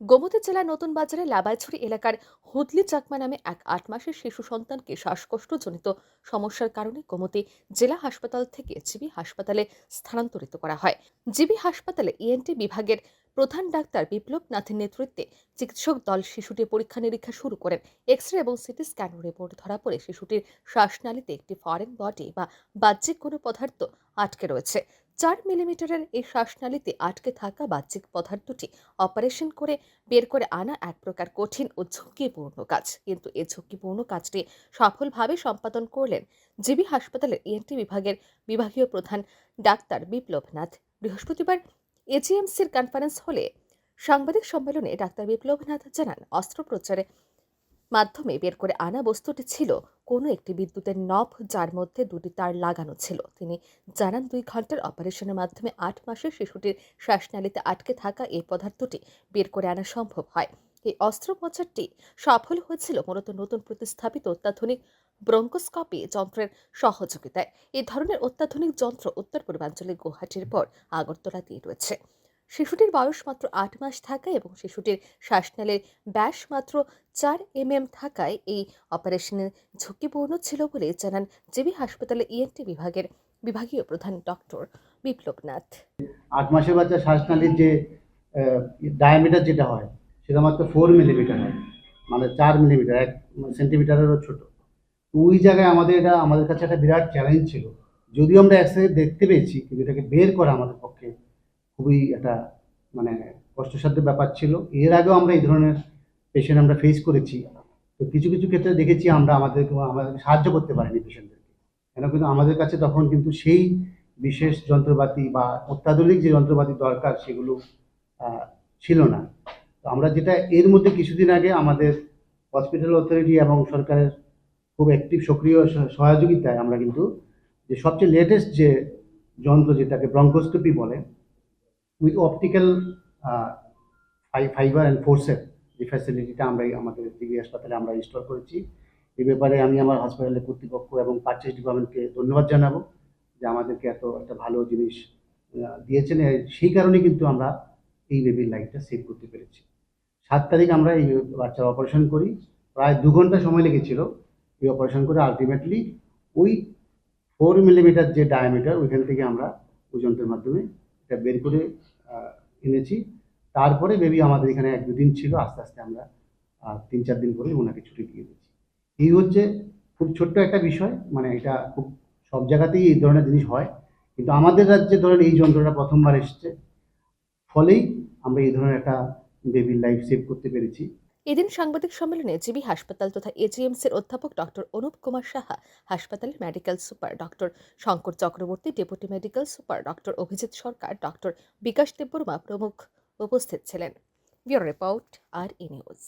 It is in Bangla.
গোমতী জেলার নতুন বাজারে লাবাইছড়ি এলাকার হুদলি চাকমা নামে এক আট মাসের শিশু সন্তানকে শ্বাসকষ্টজনিত সমস্যার কারণে গোমতী জেলা হাসপাতাল থেকে জিবি হাসপাতালে স্থানান্তরিত করা হয়। জিবি হাসপাতালে ইএনটি বিভাগের প্রধান ডাক্তার বিপ্লব নাথের নেতৃত্বে চিকিৎসক দল শিশুটির পরীক্ষা নিরীক্ষা শুরু করেন। এক্স রে এবং সিটি স্ক্যান রিপোর্ট ধরা পড়ে শিশুটির শ্বাসনালীতে একটি ফরেন বডি বা বাহ্যিক কোনো পদার্থ আটকে রয়েছে। চার মিলিমিটারের এই শ্বাসনালীতে আটকে থাকা বাহ্যিক পদার্থটি অপারেশন করে বের করে আনা এক প্রকার কঠিন ও ঝুঁকিপূর্ণ কাজ। কিন্তু এই ঝুঁকিপূর্ণ কাজটি সফলভাবে সম্পাদন করলেন জিবি হাসপাতালের ইএনটি বিভাগের বিভাগীয় প্রধান ডাক্তার বিপ্লবনাথ বৃহস্পতিবার এজিএমসির কনফারেন্স হলে সাংবাদিক সম্মেলনে ডাক্তার বিপ্লবনাথ জানান অস্ত্রোপচারের মাধ্যমে বের করে আনা বস্তুটি ছিল কোনো একটি বিদ্যুতের নব যার মধ্যে দুটি তার লাগানো ছিল। তিনি জানান, দুই ঘণ্টার অপারেশনের মাধ্যমে আট মাসে শিশুটির শ্বাসনালীতে আটকে থাকা এই পদার্থটি বের করে আনা সম্ভব হয়। এই অস্ত্রোপচারটি সফল হয়েছিল মূলত নতুন প্রতিস্থাপিত অত্যাধুনিক ব্রঙ্কোস্কপি যন্ত্রের সহযোগিতায়। এই ধরনের অত্যাধুনিক যন্ত্র উত্তর পূর্বাঞ্চলের গুয়াহাটির পর আগরতলাতেই রয়েছে। শিশুটির বয়স মাত্র আট মাস থাকায় এবং শিশুটির শ্বাসনালীর ব্যাস মাত্র চার এম এম থাকায় এই অপারেশনের ঝুঁকিপূর্ণ ছিল বলে জানান জেবি হাসপাতালে ইএনটি বিভাগের বিভাগীয় প্রধান ডক্টর বিপ্লব নাথ। আট মাসের বাচ্চা শ্বাসনালীর যে ডায়ামিটার যেটা হয়, সেটা মাত্র ফোর মিলিমিটার হয় মানে চার মিলিমিটার এক সেন্টিমিটারেরও ছোট। ওই জায়গায় আমাদের এটা, আমাদের কাছে একটা বিরাট চ্যালেঞ্জ ছিল। যদিও আমরা একসাথে দেখতে পেয়েছি, কিন্তু এটাকে বের করা আমাদের পক্ষে খুবই একটা মানে কষ্টসাধ্য ব্যাপার ছিল। এর আগেও আমরা এই ধরনের পেশেন্ট আমরা ফেস করেছি। তো কিছু কিছু ক্ষেত্রে দেখেছি আমরা আমাদেরকে আমাদেরকে সাহায্য করতে পারিনি পেশেন্টদেরকে কেন কিন্তু আমাদের কাছে তখন কিন্তু সেই বিশেষ যন্ত্রপাতি বা অত্যাধুনিক যে যন্ত্রপাতি দরকার সেগুলো ছিল না। তো আমরা যেটা এর মধ্যে কিছুদিন আগে আমাদের হসপিটাল অথরিটি এবং সরকারের খুব অ্যাক্টিভ সক্রিয় সহযোগিতায় আমরা কিন্তু যে সবচেয়ে লেটেস্ট যে যন্ত্র যেটাকে ব্রঙ্কোস্কোপি বলে উইথ অপটিক্যাল ফাইবার অ্যান্ড ফোর্সের যে ফ্যাসিলিটিটা আমরা আমাদের জিবি হাসপাতালে আমরা ইনস্টল করেছি। এই ব্যাপারে আমি আমার হসপিটালের কর্তৃপক্ষ এবং পারচেস ডিপার্টমেন্টকে ধন্যবাদ জানাব যে আমাদেরকে এত একটা ভালো জিনিস দিয়েছেন। সেই কারণে কিন্তু আমরা এই বেবির লাইফটা সেভ করতে পেরেছি। সাত তারিখ আমরা এই বাচ্চার অপারেশন করি। প্রায় দু ঘণ্টা সময় লেগেছিল এই অপারেশন করে। আলটিমেটলি ওই ফোর মিলিমিটার যে ডায়ামিটার ওইখান থেকে আমরা ওই যন্ত্রের মাধ্যমে এটা বের করে এনেছি। তারপরে বেবি আমাদের এখানে এক দুদিন ছিল, আস্তে আস্তে আমরা তিন চার দিন পরে ওনাকে ছুটি দিয়ে দিয়েছি। এই হচ্ছে খুব ছোট্ট একটা বিষয় মানে এটা খুব সব জায়গাতেই এই ধরনের জিনিস হয়। কিন্তু আমাদের রাজ্যে ধরেন এই যন্ত্রটা প্রথমবার এসছে। ফলেই আমরা এই ধরনের একটা বেবির লাইফ সেভ করতে পেরেছি। এদিন সাংবাদিক সম্মেলনে জিবি হাসপাতাল তথা এজিএমসির অধ্যাপক ডক্টর অনুপ কুমার সাহা, হাসপাতালের medical super doctor Shankar Chakraborty deputy medical super doctor Abhijit Sarkar doctor Bikash Debbarma প্রমুখ উপস্থিত ছিলেন। Report, R E news.